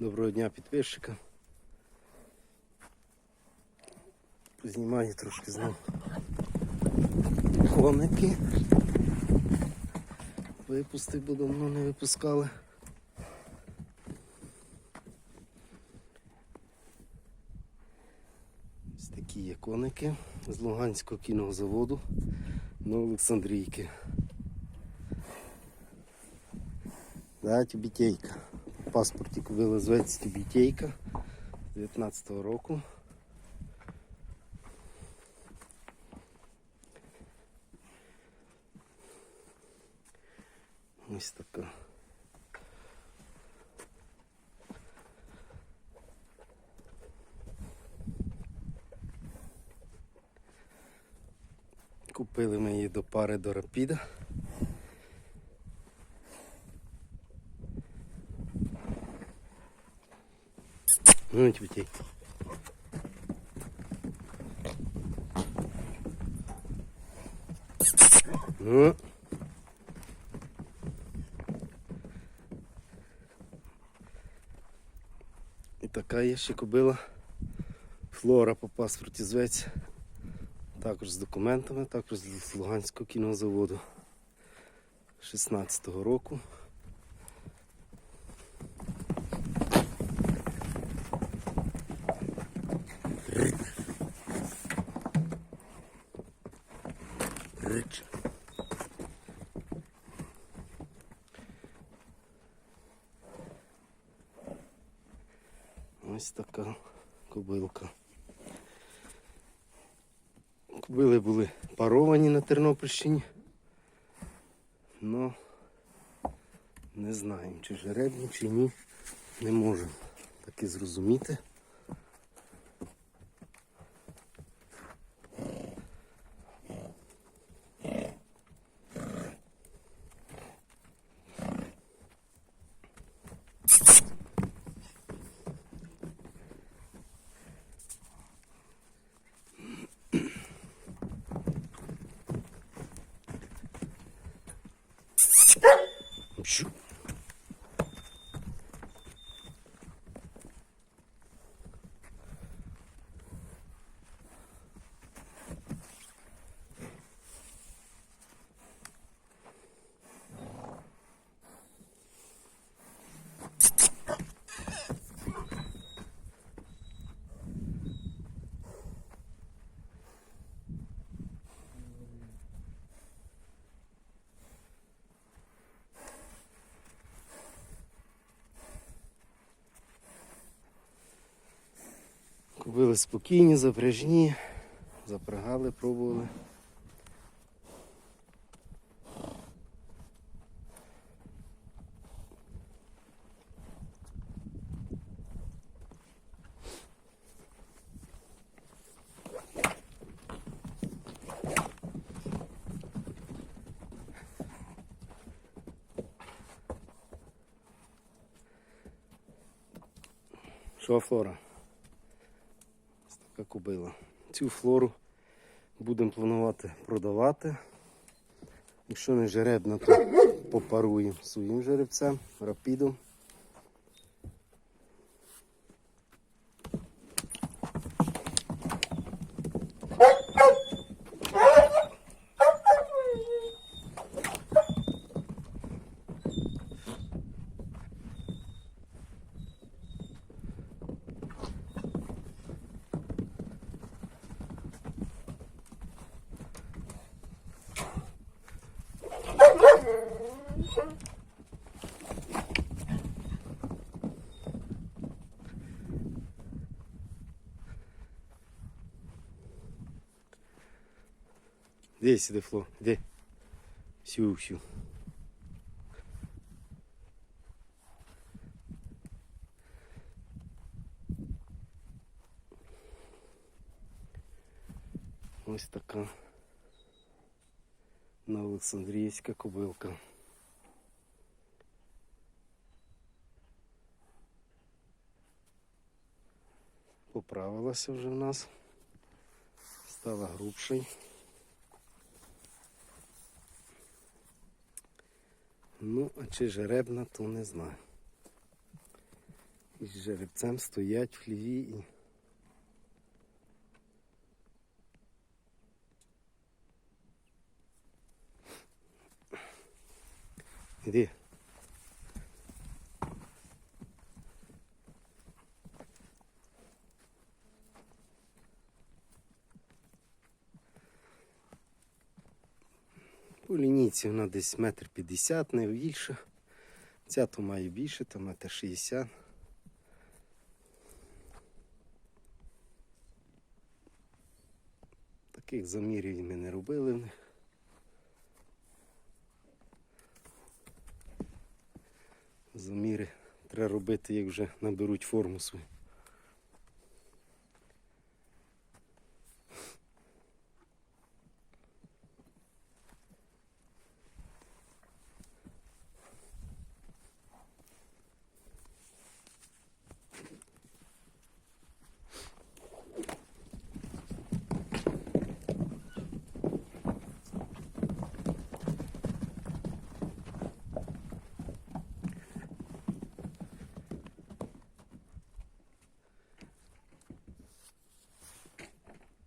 Доброго дня підписчика. Знімаю трошки знову коники. Випустив, бо давно не випускали. Ось такі є коники з Луганського кінного заводу на Олександрійки. Да, тюбітейка. В паспорті купили зветься тюбітейка 19-го року. Ось така. Купили ми її до пари до рапіда. Ну, тюбітей. Ну. І така є ще кобила. Флора по паспорті зветься. Також з документами, також з Луганського кінного заводу 16-го року. Рич. Ось така кобилка. Кобили були паровані на Тернопільщині. Но не знаємо, чи жеребні, чи ні. Не можемо таки зрозуміти. Купили спокійні, запряжні, запрягали, пробували. Що, Флора? Ось. Цю флору будемо планувати продавати. Якщо не жеребна, то попаруємо своїм жеребцем, рапідом. Де сюди, Фло? Де? Сю, сю. Ось така на Олександрійська кобилка. Поправилася вже в нас. Стала грубшою. Ну, а чи жеребна, то не знаю. І з жеребцем стоять в хліві і. Іди. По лінійці вона десь метр п'ятдесят, не більше. Ця то має більше, то метр шістдесят. Таких замірів ми не робили в них. Заміри треба робити, як вже наберуть форму свою.